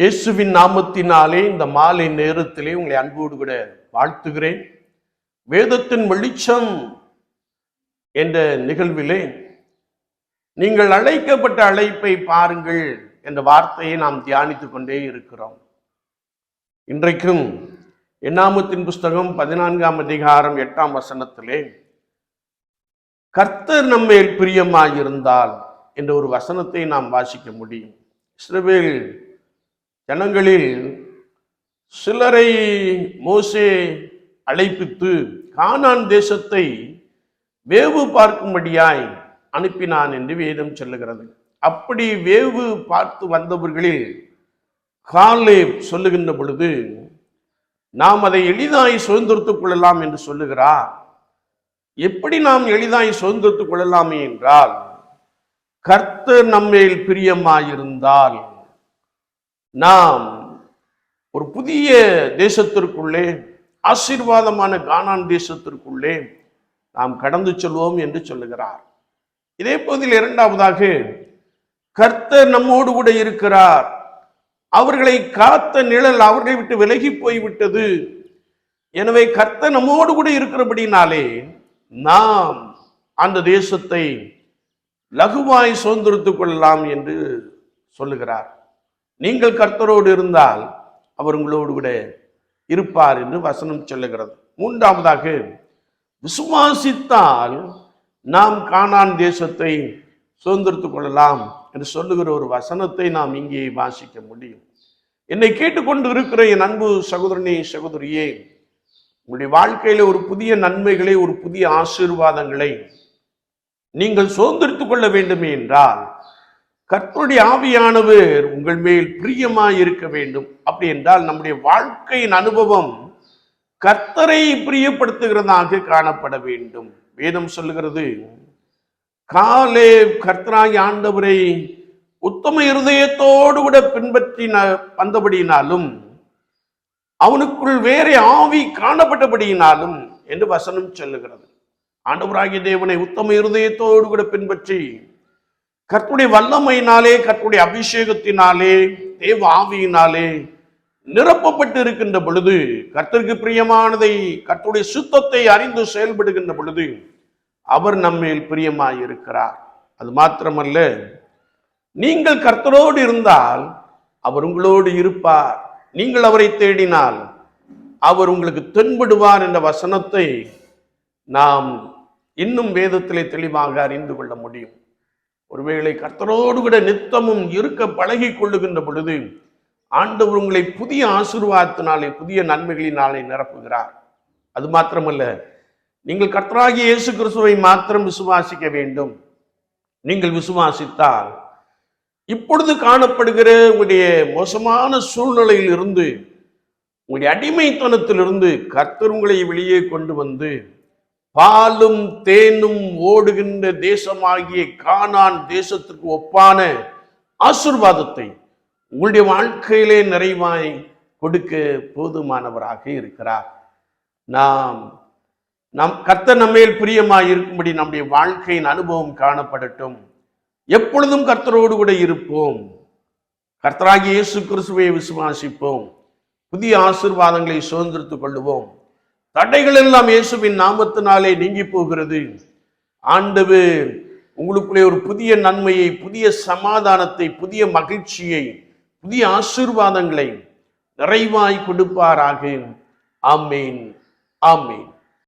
இயேசுவின் நாமத்தினாலே இந்த மாலை நேரத்திலே உங்களை அன்போடு கூட வாழ்த்துகிறேன். வேதத்தின் வெளிச்சம் என்ற நிகழ்விலே நீங்கள் அழைக்கப்பட்ட அழைப்பை பாருங்கள் என்ற வார்த்தையை நாம் தியானித்துக் கொண்டே இருக்கிறோம். இன்றைக்கும் எண்ணாமத்தின் புஸ்தகம் பதினான்காம் அதிகாரம் எட்டாம் வசனத்திலே கர்த்தர் நம்மேல் பிரியமாயிருந்தால் என்ற ஒரு வசனத்தை நாம் வாசிக்க முடியும். இஸ்ரவேல் ஜனங்களில் சிலரை மோசே அழைப்பித்து கானான் தேசத்தை வேவு பார்க்கும்படியாய் அனுப்பினான் என்று வேதம் சொல்லுகிறது. அப்படி வேவு பார்த்து வந்தவர்களில் காலே சொல்லுகின்ற பொழுது நாம் அதை எளிதாய் சுதந்திரத்துக் கொள்ளலாம் என்று சொல்லுகிறார். எப்படி நாம் எளிதாய் சுதந்திரத்துக் கொள்ளலாமே என்றால் கர்த்தர் நம்மேல் பிரியமாயிருந்தால் நாம் ஒரு புதிய தேசத்திற்குள்ளே ஆசீர்வாதமான கானான் தேசத்திற்குள்ளே நாம் கடந்து செல்வோம் என்று சொல்லுகிறார். இதே போதில் இரண்டாவதாக கர்த்தர் நம்மோடு கூட இருக்கிறார். அவர்களை காத்த நிழல் அவர்களை விட்டு விலகி போய்விட்டது. எனவே கர்த்தர் நம்மோடு கூட இருக்கிறபடினாலே நாம் அந்த தேசத்தை லகுவாய் சுதந்திரத்துக் கொள்ளலாம் என்று சொல்லுகிறார். நீங்கள் கர்த்தரோடு இருந்தால் அவர் உங்களோடு கூட இருப்பார் என்று வசனம் சொல்லுகிறது. மூன்றாவதாக விசுவாசித்தால் நாம் காணான் தேசத்தை சுதந்திரத்துக் கொள்ளலாம் என்று சொல்லுகிற ஒரு வசனத்தை நாம் இங்கே வாசிக்க முடியும். என்னை கேட்டுக்கொண்டு இருக்கிற என் அன்பு சகோதரனே சகோதரியே உங்களுடைய வாழ்க்கையில ஒரு புதிய நன்மைகளை ஒரு புதிய ஆசீர்வாதங்களை நீங்கள் சுதந்திரித்துக் கொள்ள வேண்டுமே என்றால் கர்த்தருடைய ஆவியானவர் உங்கள் மேல் பிரியமாய் இருக்க வேண்டும். அப்படி என்றால் நம்முடைய வாழ்க்கையின் அனுபவம் கர்த்தரை பிரியப்படுத்துகிறதாக காணப்பட வேண்டும். வேதம் சொல்லுகிறது காலே கர்த்தராய் ஆண்டவரை உத்தம இருதயத்தோடு கூட பின்பற்றின வந்தபடியினாலும் அவனுக்குள் வேறே ஆவி காணப்பட்டபடியினாலும் என்று வசனம் சொல்லுகிறது. ஆண்டவராகிய தேவனை உத்தம இருதயத்தோடு கூட பின்பற்றி கர்த்துடைய வல்லமையினாலே கர்த்துடைய அபிஷேகத்தினாலே தேவ ஆவியினாலே நிரப்பப்பட்டு இருக்கின்ற பொழுது கர்த்தருக்கு பிரியமானதை கர்த்துடைய சுத்தத்தை அறிந்து செயல்படுகின்ற பொழுது அவர் நம்மேல் பிரியமாய் இருக்கிறார் அது மாத்திரமல்ல நீங்கள் கர்த்தரோடு இருந்தால் அவர் உங்களோடு இருப்பார். நீங்கள் அவரை தேடினால் அவர் உங்களுக்கு தென்படுவார் என்ற வசனத்தை நாம் இன்னும் வேதத்திலே தெளிவாக அறிந்து கொள்ள முடியும். ஒருவேளை கர்த்தரோடு கூட நித்தமும் இருக்க பழகி கொள்ளுகின்ற பொழுது ஆண்டவர் உங்களை புதிய ஆசீர்வாதத்தினாலே புதிய நன்மைகளினாலே நிரப்புகிறார். அது மாத்திரமல்ல நீங்கள் கர்த்தராகிய இயேசு கிறிஸ்துவை மாத்திரம் விசுவாசிக்க வேண்டும். நீங்கள் விசுவாசித்தால் இப்பொழுது காணப்படுகிற உங்களுடைய மோசமான சூழ்நிலையில் இருந்து உங்களுடைய அடிமைத்தனத்திலிருந்து கர்த்தர் உங்களை வெளியே கொண்டு வந்து பாலும் தேனும் ஓடுகின்ற தேசமாகிய கானான் தேசத்திற்கு ஒப்பான ஆசிர்வாதத்தை உங்களுடைய வாழ்க்கையிலே நிறைவாய் கொடுக்க போதுமானவராக இருக்கிறார். நாம் நம் கர்த்தர் நம்மேல் பிரியமாய் இருக்கும்படி நம்முடைய வாழ்க்கையின் அனுபவம் காணப்படட்டும். எப்பொழுதும் கர்த்தரோடு கூட இருப்போம். கர்த்தராகி இயேசு கிறிஸ்துவை விசுவாசிப்போம். புதிய ஆசிர்வாதங்களை சுதந்திரத்துக் கொள்ளுவோம். தடைகள் எல்லாம் இயேசுவின் நாமத்தினாலே நீங்கி போகிறது ஆண்டவர் உங்களுக்குள்ளே ஒரு புதிய நன்மையை புதிய சமாதானத்தை புதிய மகிழ்ச்சியை புதிய ஆசீர்வாதங்களை நிறைவாய் கொடுப்பாராக. ஆமேன். ஆமேன்.